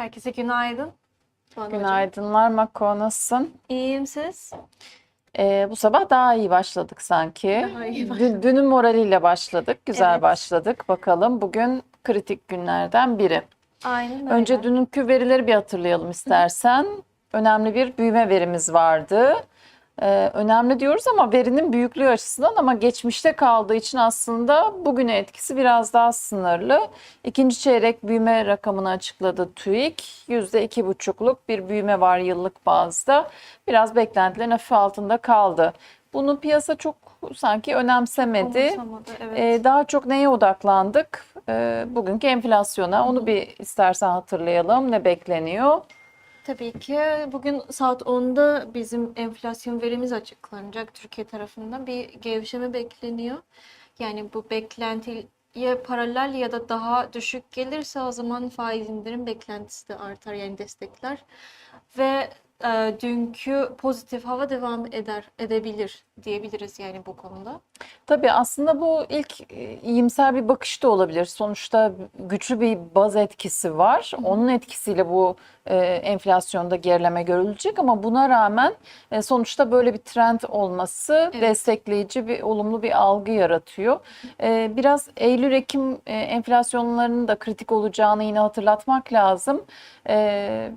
Herkese günaydın. Hocam. Günaydınlar Mako nasılsın? İyiyim siz? Ee, bu sabah daha iyi başladık sanki. Daha iyi Dün- başladık. dünün moraliyle başladık. Güzel Evet. başladık. Bakalım bugün kritik günlerden biri. Aynen öyle. Önce dünkü verileri bir hatırlayalım istersen. Önemli bir büyüme verimiz vardı. Ee, önemli diyoruz ama verinin büyüklüğü açısından ama geçmişte kaldığı için aslında bugüne etkisi biraz daha sınırlı. İkinci çeyrek büyüme rakamını açıkladı TÜİK. %2,5'luk bir büyüme var yıllık bazda. Biraz beklentilerin hafif altında kaldı. Bunu piyasa çok sanki önemsemedi. Evet. Ee, daha çok neye odaklandık? Ee, bugünkü enflasyona. Onu bir istersen hatırlayalım. Ne bekleniyor? Tabii ki bugün saat 10'da bizim enflasyon verimiz açıklanacak Türkiye tarafından. Bir gevşeme bekleniyor. Yani bu beklentiye paralel ya da daha düşük gelirse o zaman faiz indirim beklentisi de artar yani destekler. Ve e, dünkü pozitif hava devam eder edebilir diyebiliriz yani bu konuda. Tabii aslında bu ilk e, iyimser bir bakış da olabilir. Sonuçta güçlü bir baz etkisi var. Onun etkisiyle bu e, enflasyonda gerileme görülecek ama buna rağmen e, sonuçta böyle bir trend olması Evet. destekleyici bir olumlu bir algı yaratıyor. E, biraz Eylül-Ekim e, enflasyonlarının da kritik olacağını yine hatırlatmak lazım. E,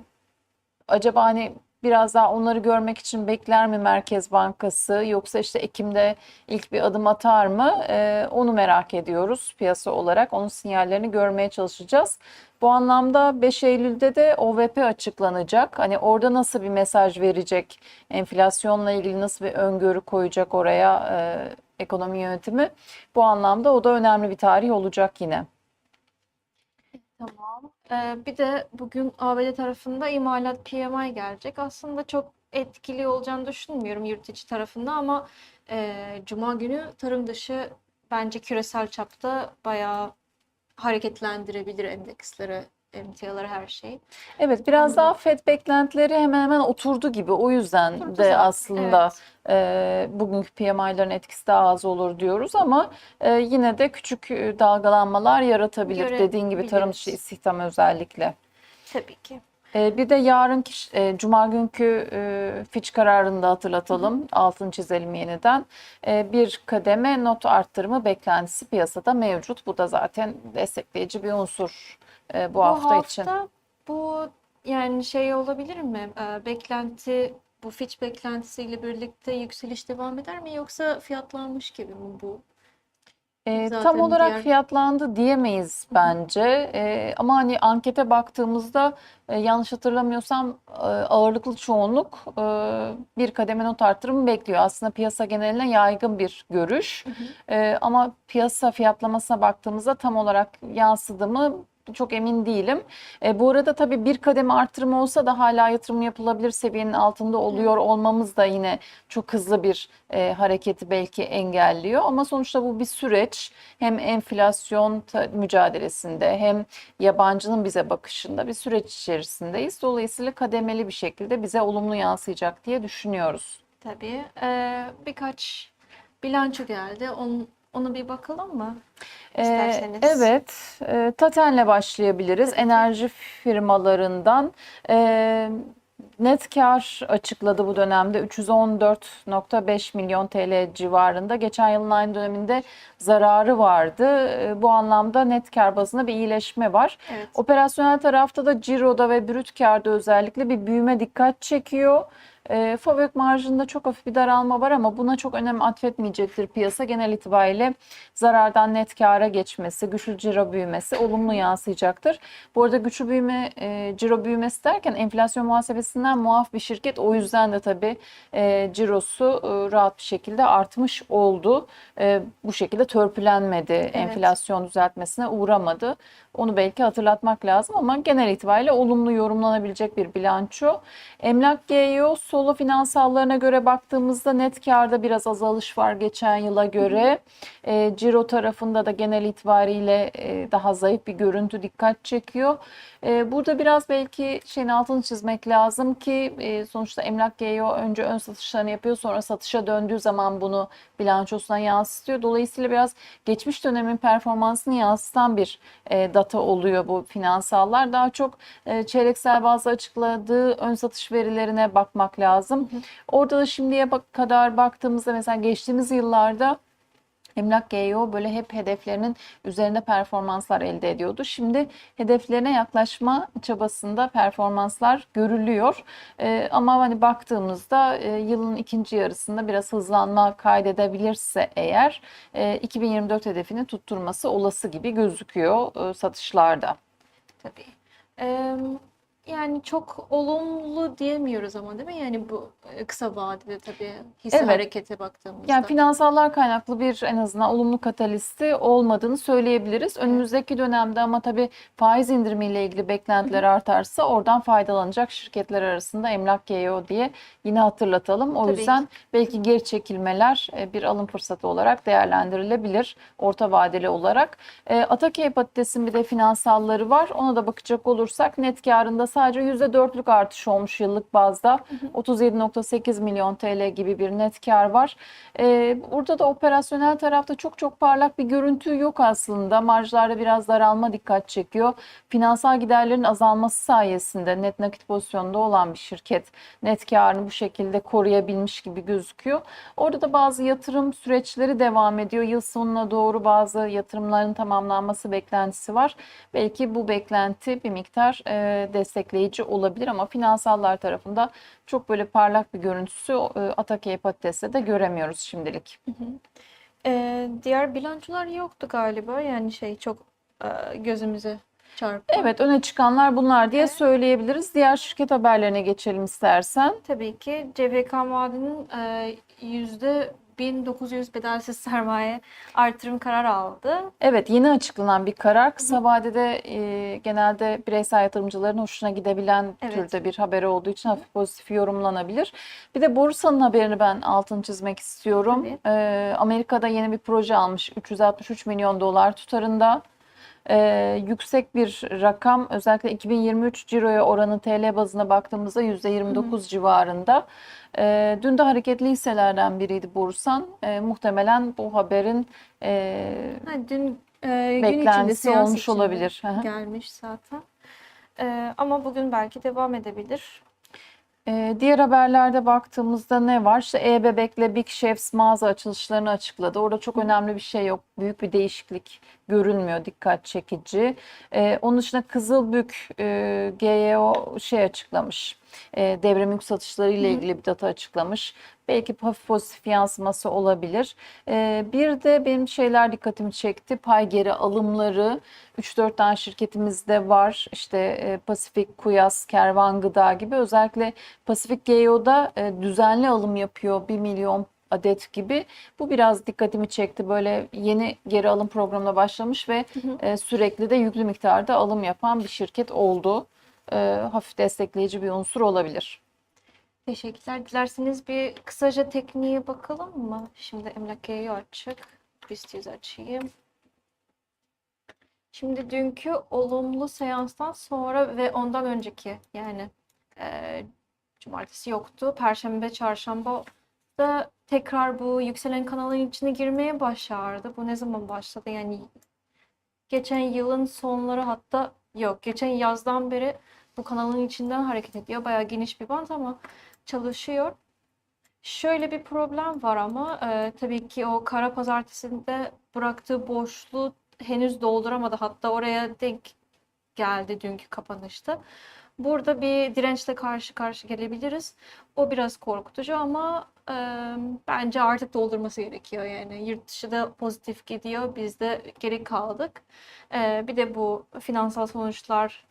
acaba hani biraz daha onları görmek için bekler mi Merkez Bankası yoksa işte Ekim'de ilk bir adım atar mı? Ee, onu merak ediyoruz piyasa olarak. Onun sinyallerini görmeye çalışacağız. Bu anlamda 5 Eylül'de de OVP açıklanacak. Hani orada nasıl bir mesaj verecek? Enflasyonla ilgili nasıl bir öngörü koyacak oraya e, ekonomi yönetimi? Bu anlamda o da önemli bir tarih olacak yine. Tamam. Ee, bir de bugün ABD tarafında imalat PMI gelecek. Aslında çok etkili olacağını düşünmüyorum yurt içi tarafında ama e, Cuma günü tarım dışı bence küresel çapta bayağı hareketlendirebilir endeksleri, emtiaları her şeyi. Evet biraz Anladım. daha FED beklentileri hemen hemen oturdu gibi. O yüzden Oturdu de zaten, aslında evet. e, bugünkü PMI'ların etkisi daha az olur diyoruz ama e, yine de küçük e, dalgalanmalar yaratabilir. Dediğin gibi tarım dışı istihdam özellikle. Tabii ki. E, bir de yarınki e, Cuma günkü Fitch kararını da hatırlatalım. Altını çizelim yeniden. Bir kademe not arttırımı beklentisi piyasada mevcut. Bu da zaten destekleyici bir unsur e, bu, hafta, için. bu yani şey olabilir mi? Ee, beklenti bu Fitch beklentisiyle birlikte yükseliş devam eder mi yoksa fiyatlanmış gibi mi bu? E, Zaten tam olarak diğer- fiyatlandı diyemeyiz bence. E, ama hani ankete baktığımızda e, yanlış hatırlamıyorsam e, ağırlıklı çoğunluk e, bir kademe not arttırımı bekliyor. Aslında piyasa geneline yaygın bir görüş. E, ama piyasa fiyatlamasına baktığımızda tam olarak yansıdı mı çok emin değilim. E, bu arada tabii bir kademe artırım olsa da hala yatırım yapılabilir seviyenin altında oluyor olmamız da yine çok hızlı bir e, hareketi belki engelliyor. Ama sonuçta bu bir süreç. Hem enflasyon mücadelesinde hem yabancının bize bakışında bir süreç içerisindeyiz. Dolayısıyla kademeli bir şekilde bize olumlu yansıyacak diye düşünüyoruz. Tabii. Ee, birkaç bilanço geldi. Onu, onu bir bakalım mı? Ee, İsterseniz. evet, e, Taten'le başlayabiliriz. Ki. Enerji firmalarından e, net kar açıkladı bu dönemde 314.5 milyon TL civarında. Geçen yılın aynı döneminde zararı vardı. E, bu anlamda net kar bazında bir iyileşme var. Evet. Operasyonel tarafta da ciroda ve brüt kârda özellikle bir büyüme dikkat çekiyor. E, fabrik marjında çok hafif bir daralma var ama buna çok önem atfetmeyecektir piyasa. Genel itibariyle zarardan net kâra geçmesi, güçlü ciro büyümesi olumlu yansıyacaktır. Bu arada güçlü büyüme, e, ciro büyümesi derken enflasyon muhasebesinden muaf bir şirket. O yüzden de tabii e, cirosu e, rahat bir şekilde artmış oldu. E, bu şekilde törpülenmedi, enflasyon düzeltmesine uğramadı. Onu belki hatırlatmak lazım ama genel itibariyle olumlu yorumlanabilecek bir bilanço. Emlak GEO solo finansallarına göre baktığımızda net karda biraz azalış var geçen yıla göre. E, ciro tarafında da genel itibariyle e, daha zayıf bir görüntü dikkat çekiyor. E, burada biraz belki şeyin altını çizmek lazım ki e, sonuçta Emlak GEO önce ön satışlarını yapıyor sonra satışa döndüğü zaman bunu bilançosuna yansıtıyor. Dolayısıyla biraz geçmiş dönemin performansını yansıtan bir e, data oluyor bu finansallar. Daha çok e, çeyreksel bazda açıkladığı ön satış verilerine bakmak lazım. Orada da şimdiye kadar baktığımızda mesela geçtiğimiz yıllarda Emlak GEO böyle hep hedeflerinin üzerinde performanslar elde ediyordu. Şimdi hedeflerine yaklaşma çabasında performanslar görülüyor. Ee, ama hani baktığımızda e, yılın ikinci yarısında biraz hızlanma kaydedebilirse eğer e, 2024 hedefini tutturması olası gibi gözüküyor e, satışlarda. Tabii. Eee, yani çok olumlu diyemiyoruz ama değil mi? Yani bu e, kısa vadede tabii hisse Evet. harekete baktığımızda. Yani finansallar kaynaklı bir en azından olumlu katalisti olmadığını söyleyebiliriz. Önümüzdeki dönemde ama tabii faiz indirimiyle ilgili beklentiler artarsa oradan faydalanacak şirketler arasında Emlak GEO diye yine hatırlatalım. O Tabii yüzden belki geri çekilmeler e, bir alım fırsatı olarak değerlendirilebilir orta vadeli olarak. E, Atakey Patates'in bir de finansalları var. Ona da bakacak olursak net karında sadece %4'lük artış olmuş yıllık bazda. 37.8 milyon TL gibi bir net kar var. Ee, burada da operasyonel tarafta çok çok parlak bir görüntü yok aslında. Marjlarda biraz daralma dikkat çekiyor. Finansal giderlerin azalması sayesinde net nakit pozisyonda olan bir şirket net karını bu şekilde koruyabilmiş gibi gözüküyor. Orada da bazı yatırım süreçleri devam ediyor. Yıl sonuna doğru bazı yatırımların tamamlanması beklentisi var. Belki bu beklenti bir miktar e, destekleyici olabilir ama finansallar tarafında çok böyle parlak bir görüntüsü e, Atakey Patates'te de göremiyoruz şimdilik. Eee, diğer bilançolar yoktu galiba. Yani şey çok e, gözümüze çarpan. Evet öne çıkanlar bunlar diye söyleyebiliriz. Diğer şirket haberlerine geçelim istersen. Tabii ki CVK Maden'in e, yüzde 1900 bedelsiz sermaye artırım kararı aldı. Evet yeni açıklanan bir karar. Kısa vadede e, genelde bireysel yatırımcıların hoşuna gidebilen Evet. türde bir haber olduğu için hafif pozitif yorumlanabilir. Bir de borsanın haberini ben altını çizmek istiyorum. E, Amerika'da yeni bir proje almış 363 milyon dolar tutarında. E, yüksek bir rakam özellikle 2023 ciroya oranı TL bazına baktığımızda %29 civarında. E, dün de hareketli hisselerden biriydi Borsan. E, muhtemelen bu haberin e, Ha, dün e, gün beklentisi seans olmuş olabilir. Gelmiş zaten. E, ama bugün belki devam edebilir. Ee, diğer haberlerde baktığımızda ne var? İşte E-Bebek'le Big Chefs mağaza açılışlarını açıkladı. Orada çok önemli bir şey yok. Büyük bir değişiklik görünmüyor. Dikkat çekici. Ee, onun dışında Kızılbük e, GEO şey açıklamış. E, devre mülk satışları ile ilgili bir data açıklamış. Belki hafif pozitif yansıması olabilir. Ee, bir de benim şeyler dikkatimi çekti. Pay geri alımları 3-4 tane şirketimizde var. İşte e, Pasifik, Kuyas, Kervan Gıda gibi. Özellikle Pasifik GEO'da e, düzenli alım yapıyor. 1 milyon adet gibi. Bu biraz dikkatimi çekti. Böyle yeni geri alım programına başlamış ve e, sürekli de yüklü miktarda alım yapan bir şirket oldu. E, hafif destekleyici bir unsur olabilir. Teşekkürler. Dilerseniz bir kısaca tekniğe bakalım mı? Şimdi emlak GEO açık. 100 açayım. Şimdi dünkü olumlu seanstan sonra ve ondan önceki yani e, cumartesi yoktu. Perşembe, çarşamba da tekrar bu yükselen kanalın içine girmeye başardı. Bu ne zaman başladı? Yani geçen yılın sonları hatta yok. Geçen yazdan beri bu kanalın içinden hareket ediyor. Bayağı geniş bir bant ama çalışıyor. Şöyle bir problem var ama e, tabii ki o kara pazartesinde bıraktığı boşluğu henüz dolduramadı. Hatta oraya denk geldi dünkü kapanışta. Burada bir dirençle karşı karşı gelebiliriz. O biraz korkutucu ama e, bence artık doldurması gerekiyor. Yani yurt dışı da pozitif gidiyor. Biz de geri kaldık. E, bir de bu finansal sonuçlar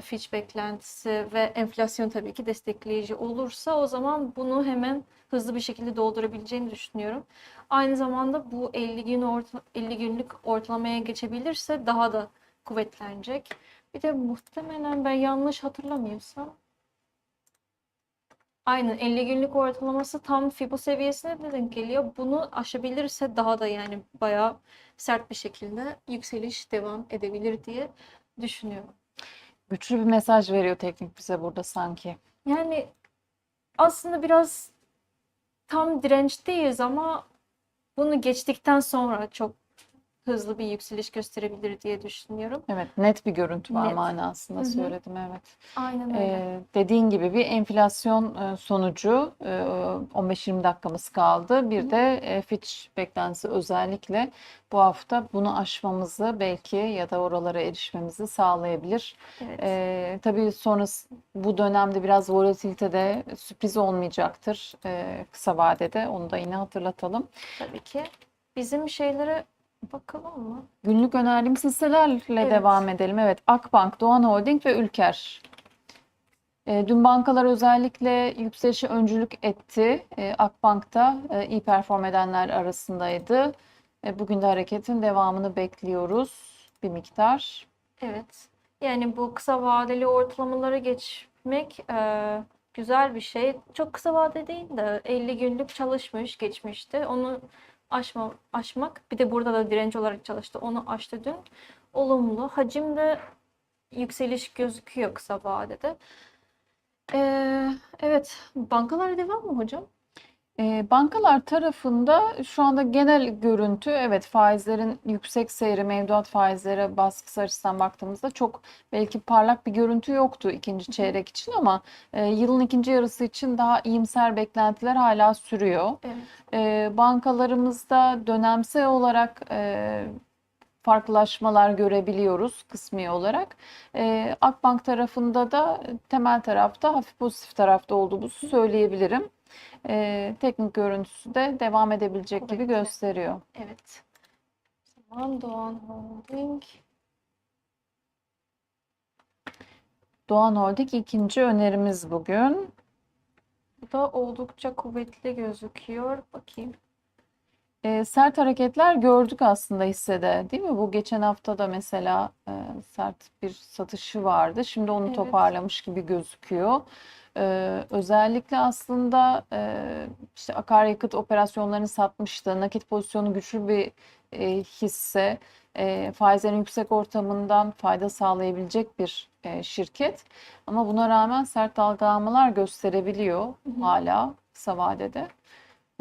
Fitch beklentisi ve enflasyon tabii ki destekleyici olursa o zaman bunu hemen hızlı bir şekilde doldurabileceğini düşünüyorum. Aynı zamanda bu 50 gün orta, 50 günlük ortalamaya geçebilirse daha da kuvvetlenecek. Bir de muhtemelen ben yanlış hatırlamıyorsam Aynen 50 günlük ortalaması tam Fibo seviyesine de denk geliyor. Bunu aşabilirse daha da yani bayağı sert bir şekilde yükseliş devam edebilir diye düşünüyorum. Güçlü bir mesaj veriyor teknik bize burada sanki. Yani aslında biraz tam dirençteyiz ama bunu geçtikten sonra çok hızlı bir yükseliş gösterebilir diye düşünüyorum. Evet, net bir görüntü var Net. manasında Hı hı. söyledim evet. Aynen öyle. Ee, dediğin gibi bir enflasyon e, sonucu e, 15-20 dakikamız kaldı. Bir Hı. de e, Fitch beklentisi özellikle bu hafta bunu aşmamızı belki ya da oralara erişmemizi sağlayabilir. Evet. Ee, tabii sonrası bu dönemde biraz volatilitede sürpriz olmayacaktır e, kısa vadede. Onu da yine hatırlatalım. Tabii ki. Bizim şeylere bakalım mı? Günlük önerdiğimiz hisselerle Evet. devam edelim. Evet, Akbank, Doğan Holding ve Ülker. E, dün bankalar özellikle yükselişe öncülük etti. E, Akbank da e, iyi perform edenler arasındaydı. E, bugün de hareketin devamını bekliyoruz bir miktar. Evet. Yani bu kısa vadeli ortalamalara geçmek e, güzel bir şey. Çok kısa vade değil de 50 günlük çalışmış geçmişti. Onu aşma, aşmak bir de burada da direnç olarak çalıştı. Onu aştı dün. Olumlu. Hacimde yükseliş gözüküyor kısa vadede. E, evet. Bankalar devam mı hocam? Bankalar tarafında şu anda genel görüntü evet faizlerin yüksek seyri mevduat faizlere baskısı açısından baktığımızda çok belki parlak bir görüntü yoktu ikinci çeyrek için ama e, yılın ikinci yarısı için daha iyimser beklentiler hala sürüyor. Evet. E, bankalarımızda dönemsel olarak e, farklılaşmalar görebiliyoruz kısmi olarak. E, Akbank tarafında da temel tarafta hafif pozitif tarafta olduğumuzu söyleyebilirim. E, teknik görüntüsü de devam edebilecek gibi gösteriyor. Evet. Zaman Doğan Holding. Doğan Holding ikinci önerimiz bugün. Bu da oldukça kuvvetli gözüküyor. Bakayım. E, sert hareketler gördük aslında hissede, değil mi? Bu geçen hafta da mesela e, sert bir satışı vardı. Şimdi onu Evet. toparlamış gibi gözüküyor. E, özellikle aslında e, işte akaryakıt operasyonlarını satmıştı. Nakit pozisyonu güçlü bir e, hisse. E, faizlerin yüksek ortamından fayda sağlayabilecek bir e, şirket. Ama buna rağmen sert dalgalanmalar gösterebiliyor hı. hala kısa vadede.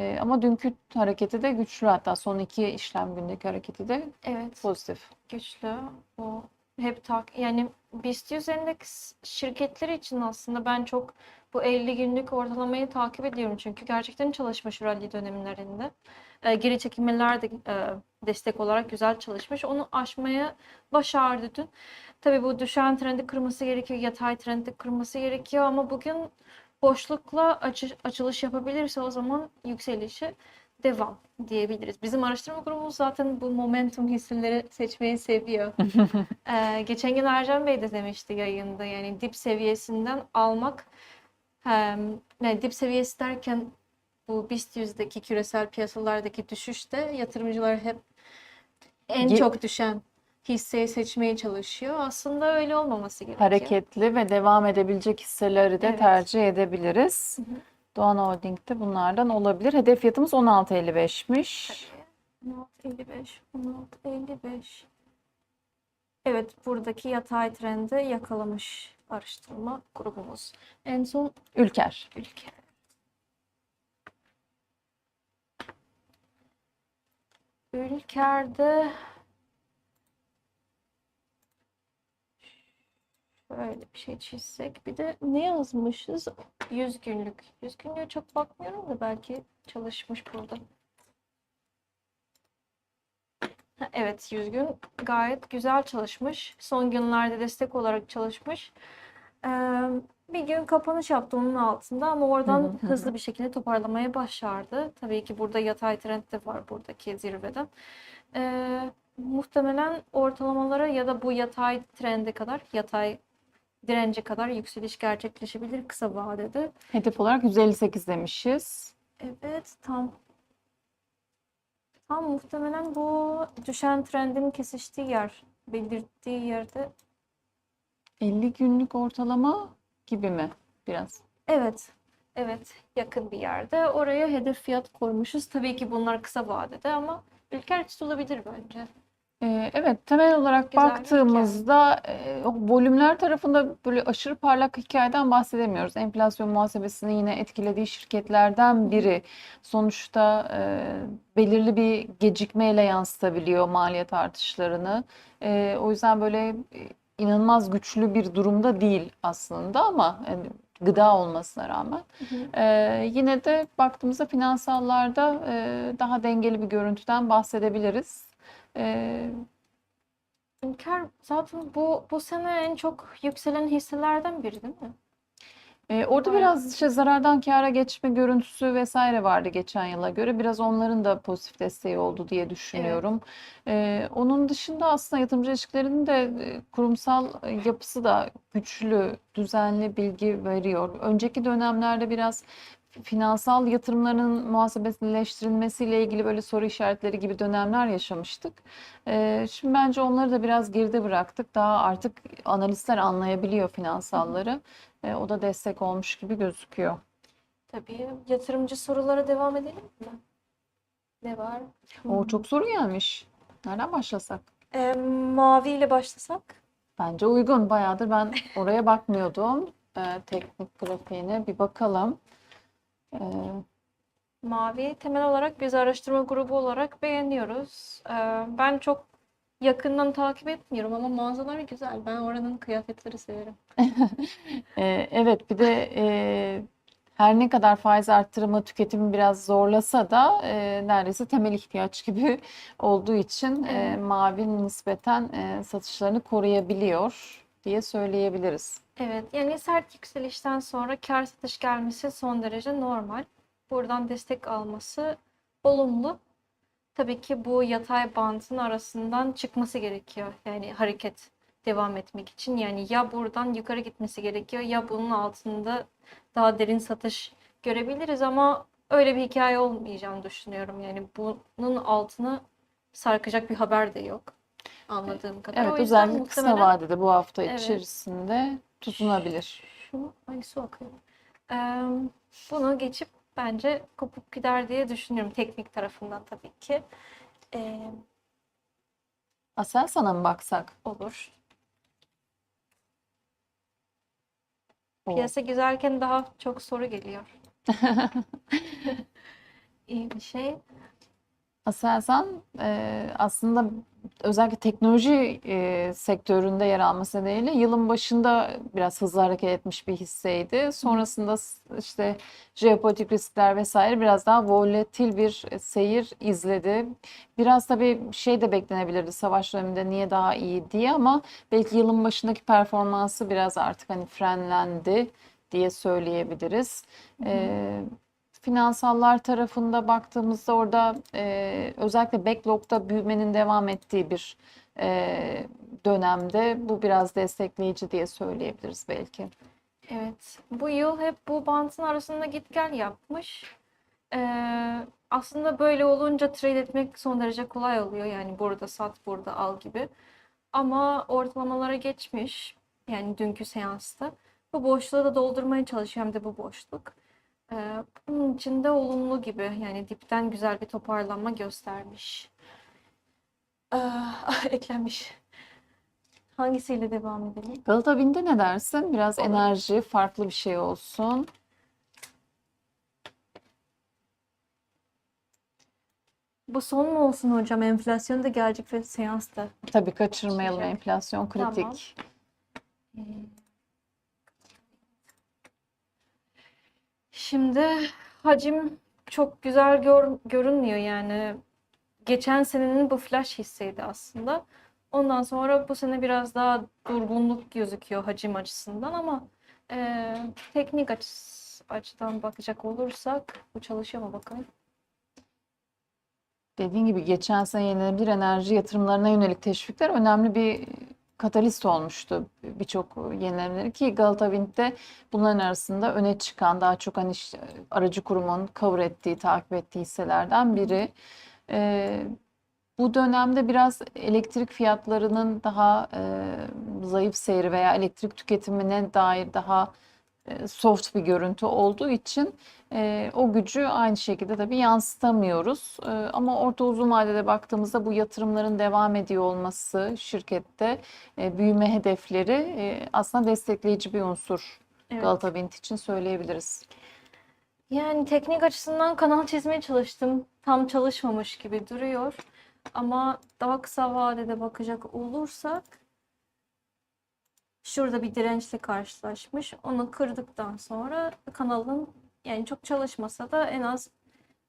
E, ama dünkü hareketi de güçlü hatta son iki işlem gündeki hareketi de Evet. pozitif. Güçlü. O hep tak yani BIST 100 endeks şirketleri için aslında ben çok bu 50 günlük ortalamayı takip ediyorum çünkü gerçekten çalışmış rally dönemlerinde. Ee, geri çekilmeler de e, destek olarak güzel çalışmış. Onu aşmaya başardı dün. Tabii bu düşen trendi kırması gerekiyor, yatay trendi kırması gerekiyor ama bugün boşlukla açı- açılış yapabilirse o zaman yükselişi devam diyebiliriz. Bizim araştırma grubumuz zaten bu momentum hisseleri seçmeyi seviyor. Ee, geçen gün Ercan Bey de demişti yayında yani dip seviyesinden almak hem, yani dip seviyesi derken bu BIST 100'deki küresel piyasalardaki düşüşte yatırımcılar hep en Ge- çok düşen hisseyi seçmeye çalışıyor. Aslında öyle olmaması gerekiyor. Hareketli ve devam edebilecek hisseleri de Evet. tercih edebiliriz. Hı hı. Doğan Holding de bunlardan olabilir. Hedef fiyatımız 16.55. 16.55, 16.55. Evet, buradaki yatay trendi yakalamış araştırma grubumuz. En son Ülker. ülke. Ülker'de şöyle bir şey çizsek. Bir de ne yazmışız? 100 günlük. 100 günlüğe çok bakmıyorum da belki çalışmış burada. Ha, Evet, 100 gün gayet güzel çalışmış. Son günlerde destek olarak çalışmış. Ee, bir gün kapanış yaptı onun altında ama oradan Hı hı, hı hızlı bir şekilde toparlamaya başardı. Tabii ki burada yatay trend de var buradaki zirveden. Ee, muhtemelen ortalamalara ya da bu yatay trende kadar, yatay dirence kadar yükseliş gerçekleşebilir kısa vadede. Hedef olarak 158 demişiz. Evet, tam tam muhtemelen bu düşen trendin kesiştiği yer, belirttiği yerde. 50 günlük ortalama gibi mi biraz? Evet. Evet, yakın bir yerde. Oraya hedef fiyat koymuşuz. Tabii ki bunlar kısa vadede ama ülke tutulabilir bence. Ee, Evet, temel olarak Güzel bir baktığımızda e, o volümler tarafında böyle aşırı parlak hikayeden bahsedemiyoruz. Enflasyon muhasebesini yine etkilediği şirketlerden biri. Sonuçta e, belirli bir gecikmeyle yansıtabiliyor maliyet artışlarını. E, o yüzden böyle e, inanılmaz güçlü bir durumda değil aslında ama yani gıda olmasına rağmen. E, yine de baktığımızda finansallarda e, daha dengeli bir görüntüden bahsedebiliriz. E, Ülker zaten bu bu sene en çok yükselen hisselerden biri değil mi? e, orada Bayağı. biraz işte zarardan kâra geçme görüntüsü vesaire vardı geçen yıla göre. Biraz onların da pozitif desteği oldu diye düşünüyorum. E, onun dışında aslında yatırımcı ilişkilerinin de e, kurumsal yapısı da güçlü, düzenli bilgi veriyor. Önceki dönemlerde biraz finansal yatırımların muhasebeleştirilmesiyle ilgili böyle soru işaretleri gibi dönemler yaşamıştık. Ee, şimdi bence onları da biraz geride bıraktık. Daha artık analistler anlayabiliyor finansalları. Ee, o da destek olmuş gibi gözüküyor. Tabii yatırımcı sorulara devam edelim mi? Ne var? O çok soru gelmiş. Nereden başlasak? Ee, mavi ile başlasak. Bence uygun. Bayağıdır ben oraya bakmıyordum. Ee, teknik grafiğine bir bakalım. Ee, Mavi temel olarak biz araştırma grubu olarak beğeniyoruz. Ee, ben çok yakından takip etmiyorum ama mağazalar güzel. Ben oranın kıyafetleri severim. Ee, Evet, bir de e, her ne kadar faiz arttırımı tüketimi biraz zorlasa da e, neredeyse temel ihtiyaç gibi olduğu için e, mavi nispeten e, satışlarını koruyabiliyor diye söyleyebiliriz. Evet, yani sert yükselişten sonra kar satış gelmesi son derece normal. Buradan destek alması olumlu. Tabii ki bu yatay bantın arasından çıkması gerekiyor. Yani hareket devam etmek için. Yani ya buradan yukarı gitmesi gerekiyor ya bunun altında daha derin satış görebiliriz ama öyle bir hikaye olmayacağını düşünüyorum. Yani bunun altını sarkacak bir haber de yok anladığım kadar. Evet, O yüzden özellikle kısa vadede bu hafta Evet. içerisinde tutunabilir. Şunu, ay su akıyor. Eee, bunu geçip bence kopup gider diye düşünüyorum teknik tarafından tabii ki. Eee, Aselsan'a mı baksak? olur. O. Piyasa güzelken daha çok soru geliyor. İyi bir şey. Aselsan e, aslında özellikle teknoloji e, sektöründe yer alması nedeniyle yılın başında biraz hızlı hareket etmiş bir hisseydi. Sonrasında işte jeopolitik riskler vesaire biraz daha volatil bir seyir izledi. Biraz tabii şey de beklenebilirdi savaş döneminde niye daha iyi diye ama belki yılın başındaki performansı biraz artık hani frenlendi diye söyleyebiliriz. E, Finansallar tarafında baktığımızda orada e, özellikle backlog'da büyümenin devam ettiği bir e, dönemde bu biraz destekleyici diye söyleyebiliriz belki. Evet. Bu yıl hep bu bantın arasında git gel yapmış. Eee, aslında böyle olunca trade etmek son derece kolay oluyor. Yani burada sat, burada al gibi. Ama ortalamalara geçmiş. Yani dünkü seansta. Bu boşluğu da doldurmaya çalışıyor hem de bu boşluk. Eee, bunun için de olumlu gibi. Yani dipten güzel bir toparlanma göstermiş. Ah, eklenmiş. Hangisiyle devam edelim? Galata Bind'e ne dersin? Biraz Olur. enerji, farklı bir şey olsun. Bu son mu olsun hocam? Enflasyon da gelecek ve seansta. Tabii kaçırmayalım Olacak. enflasyon Tamam. kritik. Şimdi hacim çok güzel gör- görünmüyor yani. Geçen senenin bu flash hisseydi aslında. Ondan sonra bu sene biraz daha durgunluk gözüküyor hacim açısından ama e, teknik açıdan bakacak olursak bu çalışıyor mu bakalım. Dediğin gibi geçen sene yenilenebilir enerji yatırımlarına yönelik teşvikler önemli bir katalist olmuştu birçok yenilenebilir ki Galata Wind'de bunların arasında öne çıkan daha çok hani aracı kurumun cover ettiği, takip ettiği hisselerden biri. Ee, bu dönemde biraz elektrik fiyatlarının daha e, zayıf seyri veya elektrik tüketimine dair daha soft bir görüntü olduğu için e, o gücü aynı şekilde tabii yansıtamıyoruz. E, ama orta uzun vadede baktığımızda bu yatırımların devam ediyor olması şirkette e, büyüme hedefleri e, aslında destekleyici bir unsur Evet. Galata Wind için söyleyebiliriz. Yani teknik açısından kanal çizmeye çalıştım. Tam çalışmamış gibi duruyor. Ama daha kısa vadede bakacak olursak şurada bir dirençle karşılaşmış. Onu kırdıktan sonra kanalın yani çok çalışmasa da en az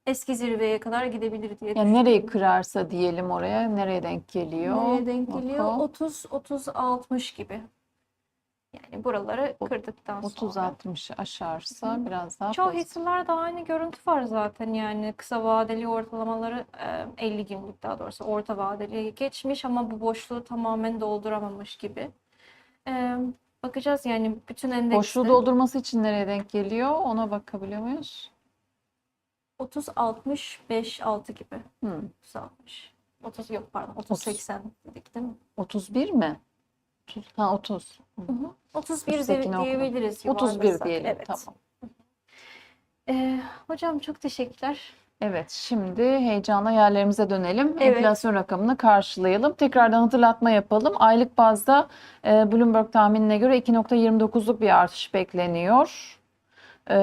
eski zirveye kadar gidebilir diye Yani nereyi kırarsa diyelim oraya nereye denk geliyor? Nereye denk geliyor? Oto. 30 30 60 gibi. Yani buraları O- kırdıktan 30 sonra. 60 aşarsa biraz daha Çoğu pozitif. hisselerde aynı görüntü var zaten yani kısa vadeli ortalamaları e, 50 günlük daha doğrusu orta vadeliye geçmiş ama bu boşluğu tamamen dolduramamış gibi. E, Bakacağız yani bütün endekste Boşluğu doldurması için nereye denk geliyor? Ona bakabiliyor muyuz? 30 60 5 6 gibi. Hmm. 30 60. 30 yok pardon 30 30. 80 dedik değil mi? 31 mi? 30. Ha 30. Hı. Hı hı. 31 Üsttekini de- okudum. diyebiliriz 31 yuvarlasak. diyelim. Evet. Tamam. E, hocam çok teşekkürler. Evet, şimdi heyecanla yerlerimize dönelim. Evet. Enflasyon rakamını karşılayalım. Tekrardan hatırlatma yapalım. Aylık bazda e, Bloomberg tahminine göre 2.29'luk bir artış bekleniyor. E,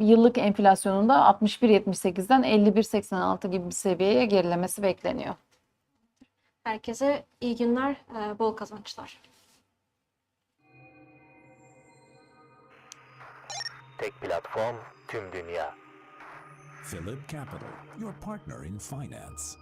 yıllık enflasyonunda 61.78'den 51.86 gibi bir seviyeye gerilemesi bekleniyor. Herkese iyi günler, e, bol kazançlar. Tek platform tüm dünya. Philip Capital, your partner in finance.